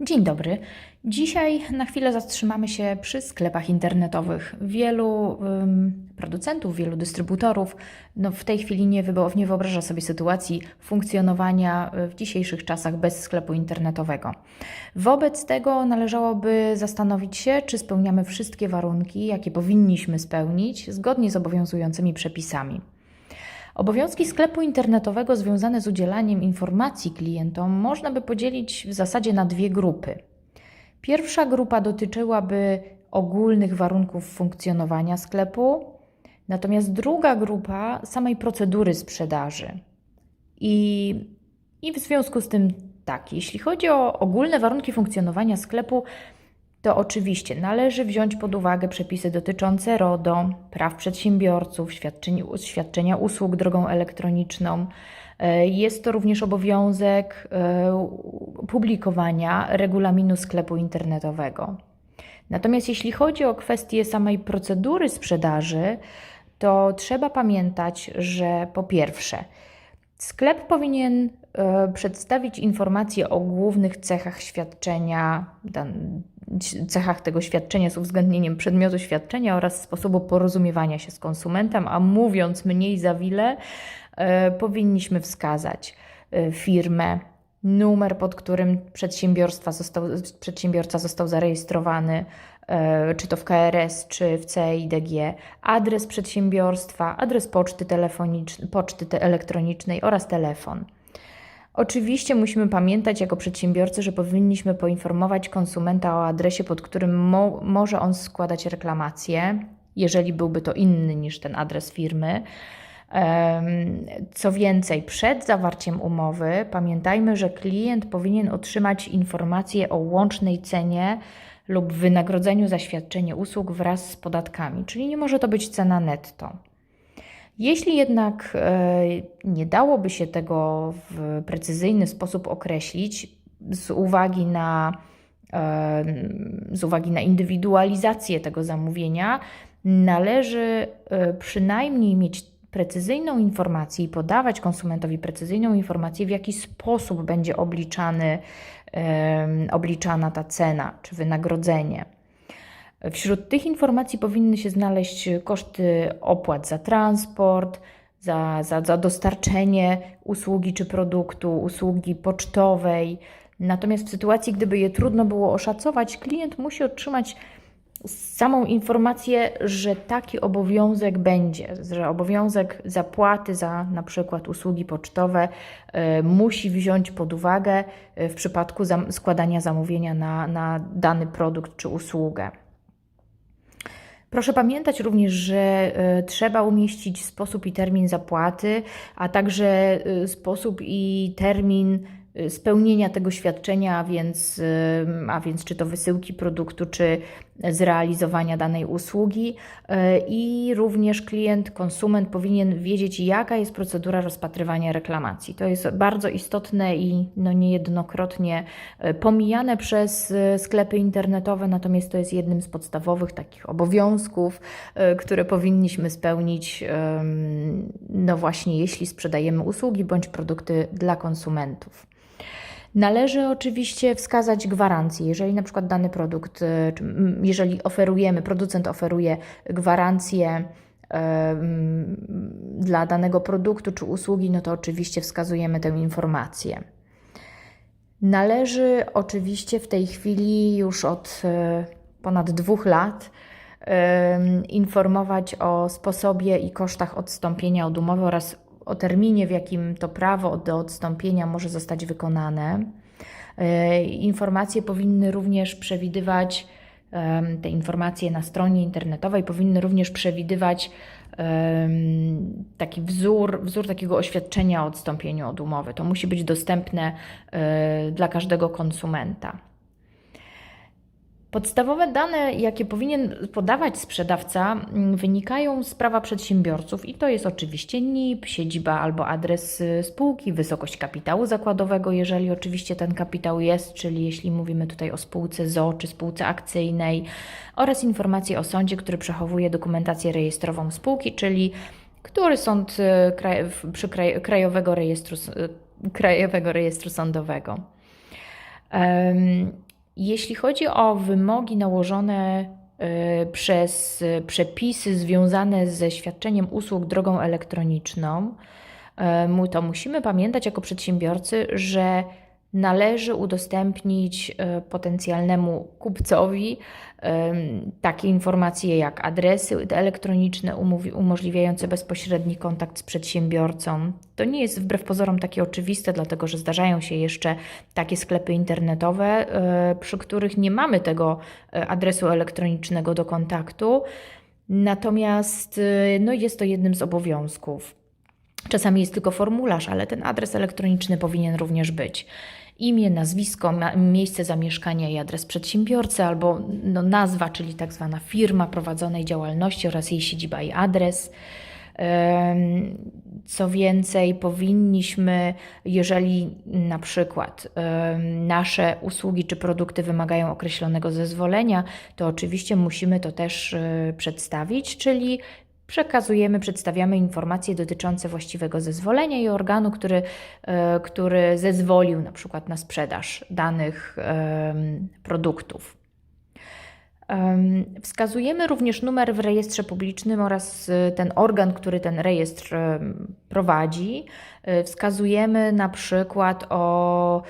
Dzień dobry. Dzisiaj na chwilę zatrzymamy się przy sklepach internetowych. Wielu ym, producentów, wielu dystrybutorów no, w tej chwili nie, nie wyobraża sobie sytuacji funkcjonowania y, w dzisiejszych czasach bez sklepu internetowego. Wobec tego należałoby zastanowić się, czy spełniamy wszystkie warunki, jakie powinniśmy spełnić zgodnie z obowiązującymi przepisami. Obowiązki sklepu internetowego związane z udzielaniem informacji klientom można by podzielić w zasadzie na dwie grupy. Pierwsza grupa dotyczyłaby ogólnych warunków funkcjonowania sklepu, natomiast druga grupa samej procedury sprzedaży. I, I w związku z tym tak, jeśli chodzi o ogólne warunki funkcjonowania sklepu, to oczywiście należy wziąć pod uwagę przepisy dotyczące RODO, praw przedsiębiorców, świadczenia usług drogą elektroniczną. E, Jest to również obowiązek e, publikowania regulaminu sklepu internetowego. Natomiast jeśli chodzi o kwestię samej procedury sprzedaży, to trzeba pamiętać, że po pierwsze, Sklep powinien przedstawić informacje o głównych cechach świadczenia, cechach tego świadczenia z uwzględnieniem przedmiotu świadczenia oraz sposobu porozumiewania się z konsumentem, a mówiąc mniej za wiele, e, powinniśmy wskazać e, firmę, numer, pod którym przedsiębiorstwa został, przedsiębiorca został zarejestrowany, e, czy to w KRS, czy w CIDG, adres przedsiębiorstwa, adres poczty telefonicznej, poczty elektronicznej oraz telefon. Oczywiście musimy pamiętać jako przedsiębiorcy, że powinniśmy poinformować konsumenta o adresie, pod którym mo- może on składać reklamację, jeżeli byłby to inny niż ten adres firmy. Co więcej, przed zawarciem umowy pamiętajmy, że klient powinien otrzymać informację o łącznej cenie lub wynagrodzeniu za świadczenie usług wraz z podatkami, czyli nie może to być cena netto. Jeśli jednak e, nie dałoby się tego w precyzyjny sposób określić z uwagi na, e, z uwagi na indywidualizację tego zamówienia, należy e, przynajmniej mieć precyzyjną informację i podawać konsumentowi precyzyjną informację, w jaki sposób będzie obliczany, obliczana ta cena czy wynagrodzenie. Wśród tych informacji powinny się znaleźć koszty opłat za transport, za, za, za dostarczenie usługi czy produktu, usługi pocztowej. Natomiast w sytuacji, gdyby je trudno było oszacować, klient musi otrzymać samą informację, że taki obowiązek będzie, że obowiązek zapłaty za na przykład usługi pocztowe e, musi wziąć pod uwagę e, w przypadku zam- składania zamówienia na, na dany produkt czy usługę. Proszę pamiętać również, że e, trzeba umieścić sposób i termin zapłaty, a także e, sposób i termin e, spełnienia tego świadczenia, a więc, a więc czy to wysyłki produktu, czy zrealizowania danej usługi. E, I również klient, konsument powinien wiedzieć, jaka jest procedura rozpatrywania reklamacji. To jest bardzo istotne i no niejednokrotnie e, pomijane przez e, sklepy internetowe, natomiast to jest jednym z podstawowych takich obowiązków, które powinniśmy spełnić, no właśnie, jeśli sprzedajemy usługi bądź produkty dla konsumentów. Należy oczywiście wskazać gwarancję. Jeżeli na przykład dany produkt, mm, jeżeli oferujemy, producent oferuje gwarancję em, dla danego produktu czy usługi, no to oczywiście wskazujemy tę informację. Należy oczywiście w tej chwili już od e, ponad dwóch lat informować o sposobie i kosztach odstąpienia od umowy oraz o terminie, w jakim to prawo do odstąpienia może zostać wykonane. E, Informacje powinny również przewidywać, te informacje na stronie internetowej powinny również przewidywać taki wzór, wzór takiego oświadczenia o odstąpieniu od umowy. To musi być dostępne e, dla każdego konsumenta. Podstawowe dane, jakie powinien podawać sprzedawca, mm, wynikają z prawa przedsiębiorców i to jest oczywiście NIP, siedziba albo adres y, spółki, wysokość kapitału zakładowego, jeżeli oczywiście ten kapitał jest, czyli jeśli mówimy tutaj o spółce ZO czy spółce akcyjnej, oraz informacje o sądzie, który przechowuje dokumentację rejestrową spółki, czyli który sąd y, kraj, przy kraj, Krajowego Rejestru, y, Krajowego Rejestru Sądowego. Em, Jeśli chodzi o wymogi nałożone y, przez y, przepisy związane ze świadczeniem usług drogą elektroniczną, mu- to musimy pamiętać jako przedsiębiorcy, że należy udostępnić y, potencjalnemu kupcowi em, takie informacje jak adresy elektroniczne umożliwiające bezpośredni kontakt z przedsiębiorcą. To nie jest wbrew pozorom takie oczywiste, dlatego że zdarzają się jeszcze takie sklepy internetowe, e, przy których nie mamy tego e, adresu elektronicznego do kontaktu. Natomiast e, no, jest to jednym z obowiązków. Czasami jest tylko formularz, ale ten adres elektroniczny powinien również być. Imię, nazwisko, miejsce zamieszkania i adres przedsiębiorcy, albo no, nazwa, czyli tak zwana firma prowadzonej działalności oraz jej siedziba i adres. Co więcej, powinniśmy, jeżeli na przykład nasze usługi czy produkty wymagają określonego zezwolenia, to oczywiście musimy to też e, przedstawić, czyli przekazujemy, przedstawiamy informacje dotyczące właściwego zezwolenia i organu, który, e, który zezwolił na przykład na sprzedaż danych produktów. Em, Wskazujemy również numer w rejestrze publicznym oraz y, ten organ, który ten rejestr prowadzi. Y, Wskazujemy na przykład o,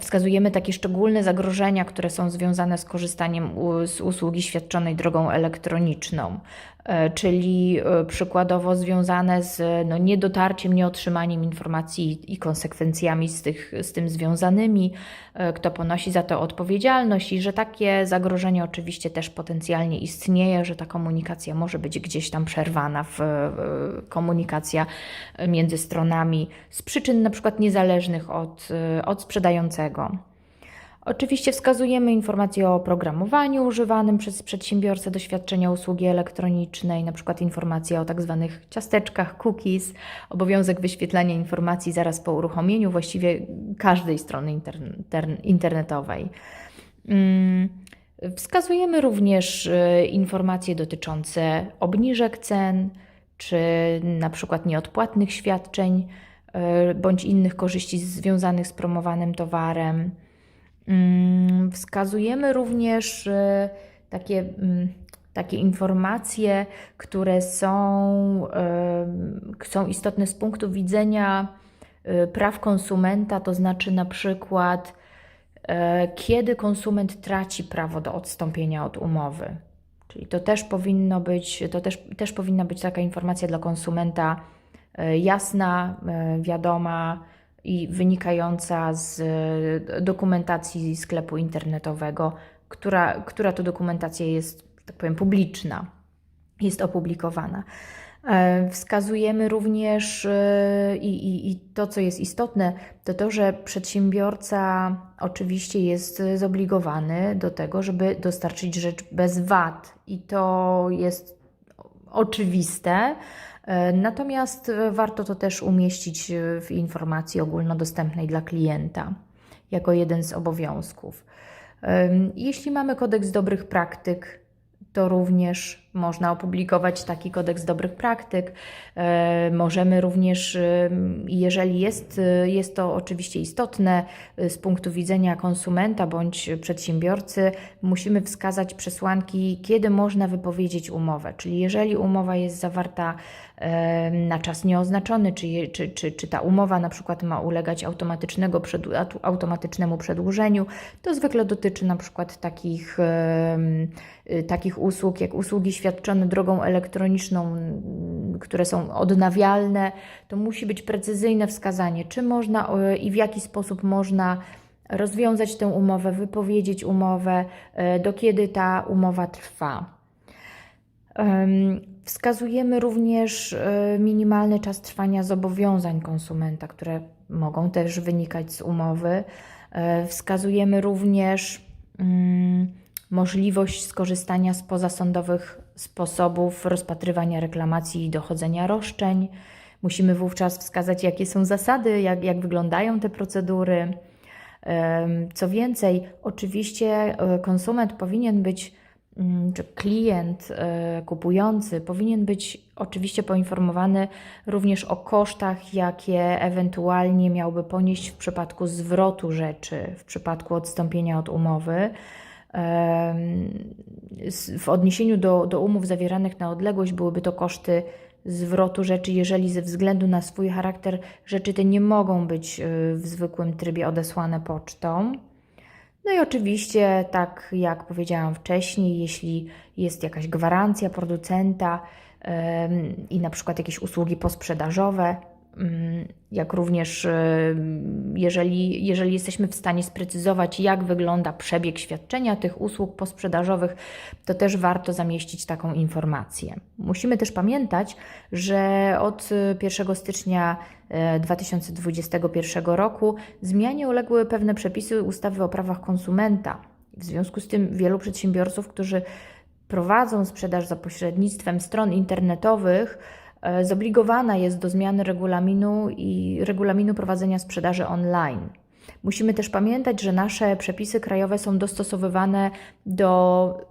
wskazujemy takie szczególne zagrożenia, które są związane z korzystaniem z usługi świadczonej drogą elektroniczną, e, czyli e, przykładowo związane z no, niedotarciem, nieotrzymaniem informacji i konsekwencjami z, tych, z tym związanymi, e, kto ponosi za to odpowiedzialność i że takie zagrożenie oczywiście też potencjalnie istnieje, że ta komunikacja może być gdzieś tam przerwana w komunikacja między stronami z przyczyn na przykład niezależnych od, od sprzedającego. Oczywiście wskazujemy informacje o oprogramowaniu używanym przez przedsiębiorcę do świadczenia usługi elektronicznej, przykład informacje o tak zwanych ciasteczkach, cookies, obowiązek wyświetlania informacji zaraz po uruchomieniu właściwie każdej strony intern- intern- internetowej. Mm, Wskazujemy również y, informacje dotyczące obniżek cen, czy przykład nieodpłatnych świadczeń, bądź innych korzyści związanych z promowanym towarem. Mm, Wskazujemy również y, takie, mm, takie informacje, które są, y, są istotne z punktu widzenia praw konsumenta, to znaczy na przykład e, kiedy konsument traci prawo do odstąpienia od umowy. Czyli to też powinno być, to też, też powinna być taka informacja dla konsumenta e, jasna, e, wiadoma i wynikająca z e, dokumentacji sklepu internetowego, która, która to dokumentacja jest, tak powiem, publiczna, jest opublikowana. E, Wskazujemy również e, i, i, i to, co jest istotne, to to, że przedsiębiorca oczywiście jest zobligowany do tego, żeby dostarczyć rzecz bez wad i to jest oczywiste. E, Natomiast e, warto to też umieścić e, w informacji ogólnodostępnej dla klienta jako jeden z obowiązków. Jeśli mamy kodeks dobrych praktyk, to również można opublikować taki kodeks dobrych praktyk. E, Możemy również, em, jeżeli jest, e, jest to oczywiście istotne e, z punktu widzenia konsumenta bądź przedsiębiorcy, musimy wskazać przesłanki, kiedy można wypowiedzieć umowę. Czyli jeżeli umowa jest zawarta na czas nieoznaczony, czy, czy, czy, czy ta umowa na przykład ma ulegać automatycznego automatycznemu przedłużeniu, to zwykle dotyczy na przykład takich, takich usług, jak usługi świadczone drogą elektroniczną, które są odnawialne, to musi być precyzyjne wskazanie, czy można o, i w jaki sposób można rozwiązać tę umowę, wypowiedzieć umowę, e, do kiedy ta umowa trwa. Em, Wskazujemy również e, minimalny czas trwania zobowiązań konsumenta, które mogą też wynikać z umowy. E, Wskazujemy również mm, możliwość skorzystania z pozasądowych sposobów rozpatrywania reklamacji i dochodzenia roszczeń. Musimy wówczas wskazać, jakie są zasady, jak, jak wyglądają te procedury. Co więcej, oczywiście e, konsument powinien być mm, czy klient e, kupujący powinien być oczywiście poinformowany również o kosztach, jakie ewentualnie miałby ponieść w przypadku zwrotu rzeczy, w przypadku odstąpienia od umowy. W odniesieniu do, do umów zawieranych na odległość byłyby to koszty zwrotu rzeczy, jeżeli ze względu na swój charakter rzeczy te nie mogą być y, w zwykłym trybie odesłane pocztą. No i oczywiście, tak jak powiedziałam wcześniej, jeśli jest jakaś gwarancja producenta em, i na przykład jakieś usługi posprzedażowe, jak również em, jeżeli, jeżeli jesteśmy w stanie sprecyzować, jak wygląda przebieg świadczenia tych usług posprzedażowych, to też warto zamieścić taką informację. Musimy też pamiętać, że od y, 1 stycznia e, 2021 roku zmianie uległy pewne przepisy ustawy o prawach konsumenta. W związku z tym wielu przedsiębiorców, którzy prowadzą sprzedaż za pośrednictwem stron internetowych, e, zobligowana jest do zmiany regulaminu i regulaminu prowadzenia sprzedaży online. Musimy też pamiętać, że nasze przepisy krajowe są dostosowywane do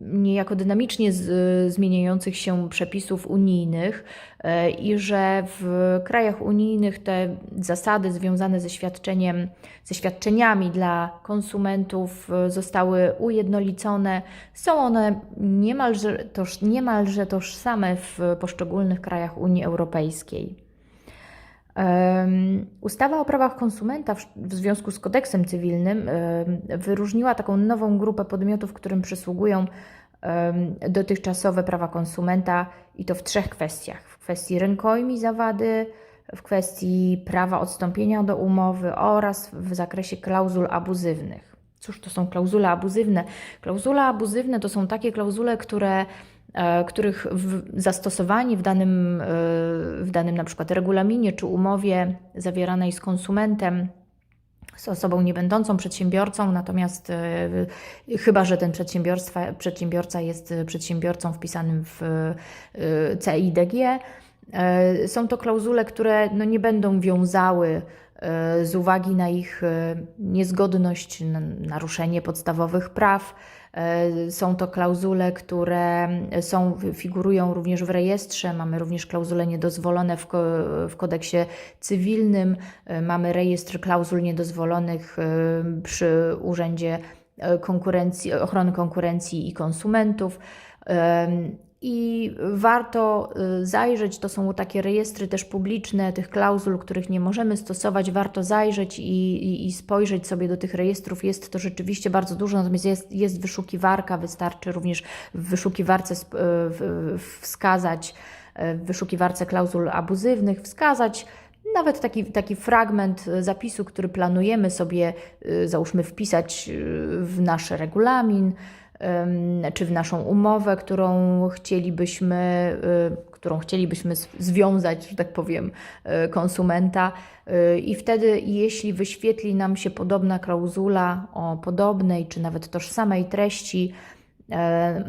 niejako dynamicznie z, zmieniających się przepisów unijnych e, i że w krajach unijnych te zasady związane ze świadczeniem, ze świadczeniami dla konsumentów e, zostały ujednolicone. Są one niemalże, toż, niemalże tożsame w poszczególnych krajach Unii Europejskiej. Ustawa o prawach konsumenta w, związku z kodeksem cywilnym wyróżniła taką nową grupę podmiotów, którym przysługują dotychczasowe prawa konsumenta i to w trzech kwestiach. W kwestii rękojmi za wady, w kwestii prawa odstąpienia do umowy oraz w zakresie klauzul abuzywnych. Cóż to są klauzule abuzywne? Klauzule abuzywne to są takie klauzule, które których w, zastosowanie w danym, e, w danym na przykład regulaminie czy umowie zawieranej z konsumentem, z osobą nie będącą przedsiębiorcą, natomiast e, chyba, że ten przedsiębiorca jest przedsiębiorcą wpisanym w e, CIDG, e, są to klauzule, które no, nie będą wiązały e, z uwagi na ich e, niezgodność, naruszenie podstawowych praw. E, Są to klauzule, które są, figurują również w rejestrze. Mamy również klauzule niedozwolone w, w kodeksie cywilnym. E, Mamy rejestr klauzul niedozwolonych e, przy Urzędzie Konkurencji, Ochrony Konkurencji i Konsumentów. I warto y, zajrzeć, to są takie rejestry też publiczne tych klauzul, których nie możemy stosować. Warto zajrzeć i, i, i spojrzeć sobie do tych rejestrów. Jest to rzeczywiście bardzo dużo, natomiast jest, jest wyszukiwarka, wystarczy również w wyszukiwarce y, wskazać, y, w wyszukiwarce klauzul abuzywnych, wskazać nawet taki, taki fragment zapisu, który planujemy sobie, załóżmy, wpisać w nasz regulamin, czy w naszą umowę, którą chcielibyśmy, y, którą chcielibyśmy związać, że tak powiem, y, konsumenta. Y, I wtedy, jeśli wyświetli nam się podobna klauzula o podobnej, czy nawet tożsamej treści,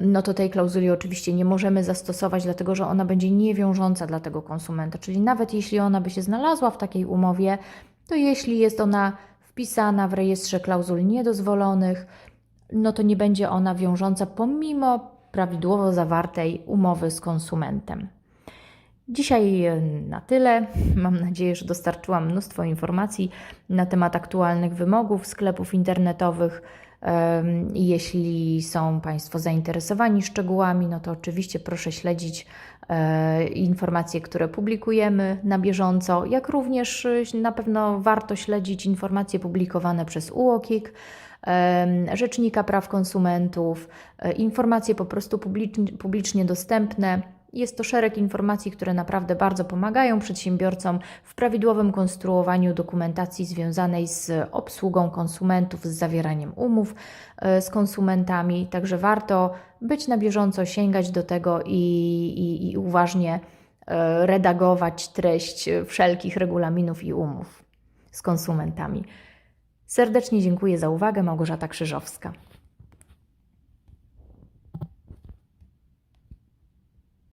no to tej klauzuli oczywiście nie możemy zastosować, dlatego że ona będzie niewiążąca dla tego konsumenta. Czyli nawet jeśli ona by się znalazła w takiej umowie, to jeśli jest ona wpisana w rejestrze klauzul niedozwolonych, no to nie będzie ona wiążąca pomimo prawidłowo zawartej umowy z konsumentem. Dzisiaj e, na tyle. Mam nadzieję, że dostarczyłam mnóstwo informacji na temat aktualnych wymogów sklepów internetowych. Jeśli są Państwo zainteresowani szczegółami, no to oczywiście proszę śledzić e, informacje, które publikujemy na bieżąco, jak również e, na pewno warto śledzić informacje publikowane przez UOKiK, Rzecznika Praw Konsumentów, e, informacje po prostu publicznie, dostępne. Jest to szereg informacji, które naprawdę bardzo pomagają przedsiębiorcom w prawidłowym konstruowaniu dokumentacji związanej z obsługą konsumentów, z zawieraniem umów e, z konsumentami. Także warto być na bieżąco, sięgać do tego i, i, i uważnie e, redagować treść wszelkich regulaminów i umów z konsumentami. Serdecznie dziękuję za uwagę, Małgorzata Krzyżowska.